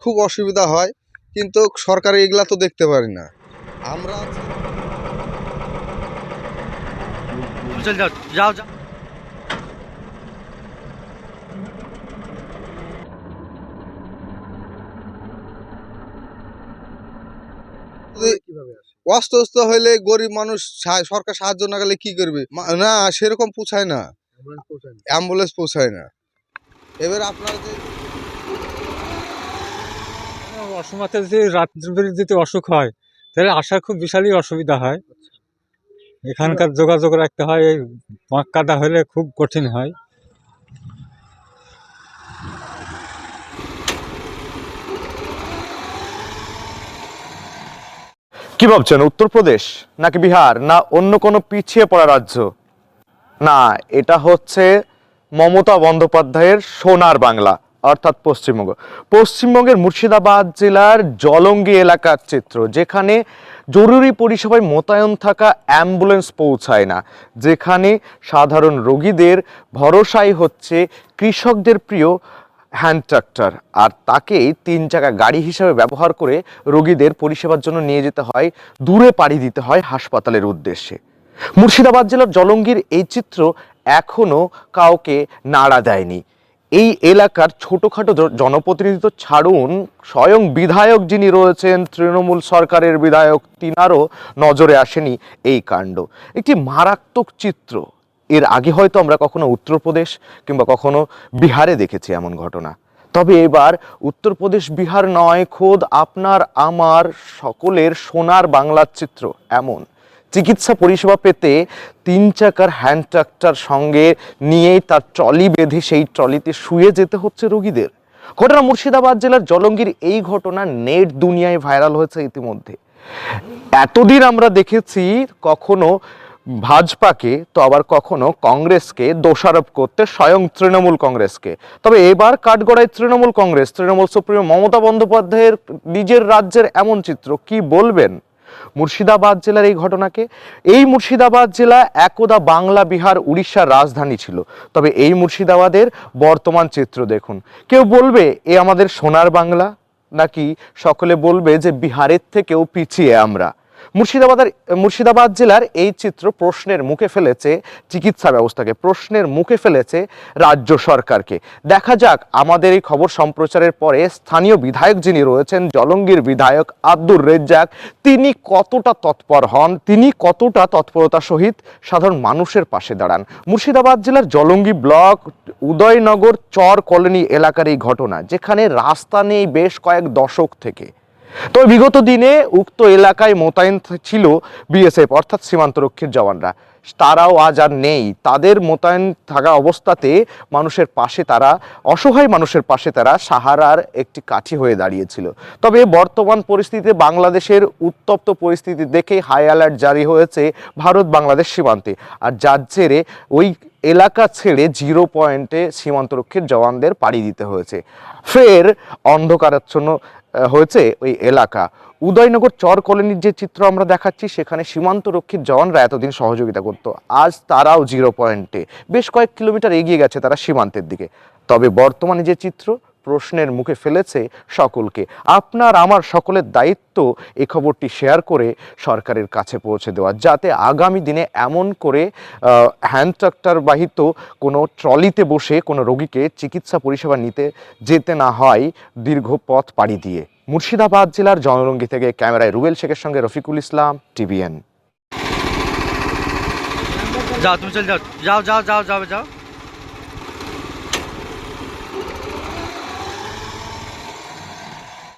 খুব অসুবিধা হয় কিন্তু সরকার এগুলা তো দেখতে পারি না। আমরা চল যাও যাও। যাও অস্ত অস্ত হইলে গরিব মানুষ সা- সরকার সাহায্য না গেলে কি করবে? মা- না সেরকম পৌঁছায় না। অ্যাম্বুলেন্স পৌঁছায় না। এবার আপনার যে অসমাতে যদি রাত্রিবেলা যদি অসুখ হয়, তাহলে আসার খুব বিশালই অসুবিধা হয়। এখানকার যোগাযোগ রাখতে হয়, এই কাদা হলে খুব কঠিন হয়। কি ভাবছেন উত্তরপ্রদেশ নাকি বিহার, না অন্য কোনো পিছিয়ে পড়া রাজ্য? না, এটা হচ্ছে মমতা বন্দ্যোপাধ্যায়ের সোনার বাংলা। অর্থাৎ পশ্চিমবঙ্গ। পশ্চিমবঙ্গের মুর্শিদাবাদ জেলার জলঙ্গি এলাকার চিত্র, যেখানে জরুরি পরিষেবায় মোতায়েন থাকা অ্যাম্বুলেন্স পৌঁছায় না, যেখানে সাধারণ রোগীদের ভরসাই হচ্ছে কৃষকদের প্রিয় হ্যান্ড ট্রাক্টর। আর তাকেই তিন চাকা গাড়ি হিসেবে ব্যবহার করে রোগীদের পরিষেবার জন্য নিয়ে যেতে হয়, দূরে পাড়ি দিতে হয় হাসপাতালের উদ্দেশ্যে। মুর্শিদাবাদ জেলার জলঙ্গির এই চিত্র এখনও কাউকে নাড়া দেয়নি। এই এলাকার ছোটোখাটো জ- জনপ্রতিনিধি ছাড়ুন স্বয়ং বিধায়ক যিনি রয়েছেন, তৃণমূল সরকারের বিধায়ক, তিনারও নজরে আসেনি এই কাণ্ড। একটি মারাত্মক চিত্র। এর আগে হয়তো আমরা কখনো উত্তরপ্রদেশ কিংবা কখনো বিহারে দেখেছি এমন ঘটনা। তবে এবার উত্তরপ্রদেশ বিহার নয়, খোদ আপনার, আমার, সকলের সোনার বাংলার চিত্র এমন। চিকিৎসা পরিষেবা পেতে তিন চাকার হ্যান্ড ট্রাক্টর সঙ্গে নিয়েই তার ট্রলি বেঁধে সেই ট্রলিতে শুয়ে যেতে হচ্ছে রোগীদের। ঘটনা মুর্শিদাবাদ জেলার জলঙ্গির এই ঘটনা নেট দুনিয়ায় ভাইরাল হয়েছে ইতিমধ্যে। এতদিন আমরা দেখেছি কখনো ভাজপাকে, তো আবার কখনো কংগ্রেসকে দোষারোপ করতে স্বয়ং তৃণমূল কংগ্রেসকে। তবে এবার কাঠগড়ায় তৃণমূল কংগ্রেস, তৃণমূল সুপ্রিমো মমতা বন্দ্যোপাধ্যায়ের নিজের রাজ্যের এমন চিত্র কি বলবেন? মুর্শিদাবাদ জেলার এই ঘটনাকে। এই মুর্শিদাবাদ জেলা একদা বাংলা, বিহার, উড়িষ্যার রাজধানী ছিল। তবে এই মুর্শিদাবাদের বর্তমান চিত্র দেখুন। কেউ বলবে, এ আমাদের সোনার বাংলা? নাকি সকলে বলবে যে, বিহারের থেকেও পিছিয়ে আমরা। মুর্শিদাবাদের, মুর্শিদাবাদ জেলার এই চিত্র প্রশ্নের মুখে ফেলেছে চিকিৎসা ব্যবস্থাকে, প্রশ্নের মুখে ফেলেছে রাজ্য সরকারকে। দেখা যাক, আমাদের এই খবর সম্প্রচারের পরে স্থানীয় বিধায়ক যিনি রয়েছেন, জলঙ্গির বিধায়ক আব্দুর রেজ্জাক, তিনি কতটা তৎপর হন, তিনি কতটা তৎপরতা সহিত সাধারণ মানুষের পাশে দাঁড়ান? মুর্শিদাবাদ জেলার জলঙ্গি ব্লক, উদয়নগর চর কলোনি এলাকার এই ঘটনা, যেখানে রাস্তা নেই বেশ কয়েক দশক থেকে। তবে বিগত দিনে উক্ত এলাকায় মোতায়েন ছিল বিএসএফ অর্থাৎ সীমান্তরক্ষীর জওয়ানরা। তারাও আজ আর নেই। তাদের মোতায়েন থাকা অবস্থাতে মানুষের পাশে তারা, অসহায় মানুষের পাশে তারা সাহারার একটি কাঠি হয়ে দাঁড়িয়েছিল। তবে বর্তমান পরিস্থিতিতে বাংলাদেশের উত্তপ্ত পরিস্থিতি দেখে হাই অ্যালার্ট জারি হয়েছে ভারত বাংলাদেশ সীমান্তে। আর যার জেরে ওই এলাকা ছেড়ে জিরো পয়েন্টে সীমান্তরক্ষীর জওয়ানদের পাড়ি দিতে হয়েছে। ফের অন্ধকারাচ্ছন্ন হয়েছে ওই এলাকা। উদয়নগর চর কলোনির যে চিত্র আমরা দেখাচ্ছি, সেখানে সীমান্তরক্ষীর জওয়ানরা এতদিন সহযোগিতা করত। আজ তারাও জিরো পয়েন্টে বেশ কয়েক কিলোমিটার এগিয়ে গেছে তারা সীমান্তের দিকে। তবে বর্তমানে যে চিত্র প্রশ্নের মুখে ফেলেছে সকলকে। আপনার, আমার সকলের দায়িত্ব এই খবরটি শেয়ার করে সরকারের কাছে পৌঁছে দেওয়া, যাতে আগামী দিনে এমন করে হ্যান্ড ট্রাক্টর বাহিত কোনো ট্রলিতে বসে কোনো রোগীকে চিকিৎসা পরিষেবা নিতে, যেতে না হয় দীর্ঘ পথ পাড়ি দিয়ে। মুর্শিদাবাদ জেলার জনরঙ্গি থেকে ক্যামেরায় রুবেল শেখের সঙ্গে রফিকুল ইসলাম, টিভিএন। যাও, তুমি চল যাও। যাও যাও যাও যাও যাও।